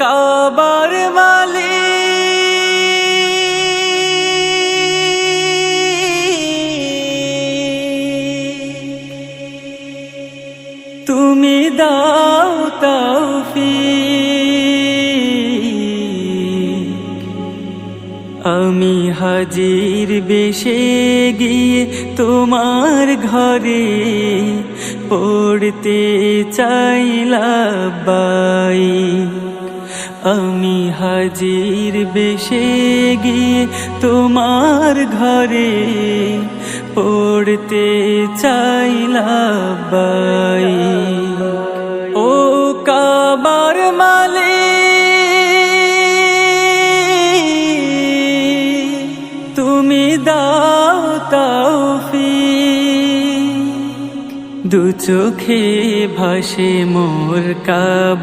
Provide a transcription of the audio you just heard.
কাবার মালি তুমি দাও তৌফিক। আমি হাজির বেশে গিয়ে তোমার ঘরে পড়তে চাইলাবাই আমি হাজির বেশে গিয়ে তোমার ঘরে পড়তে চাইলাবাই ও কাবার মালে তুমি দাও তৌফিক। দু চোখে ভাসে মোর কাবা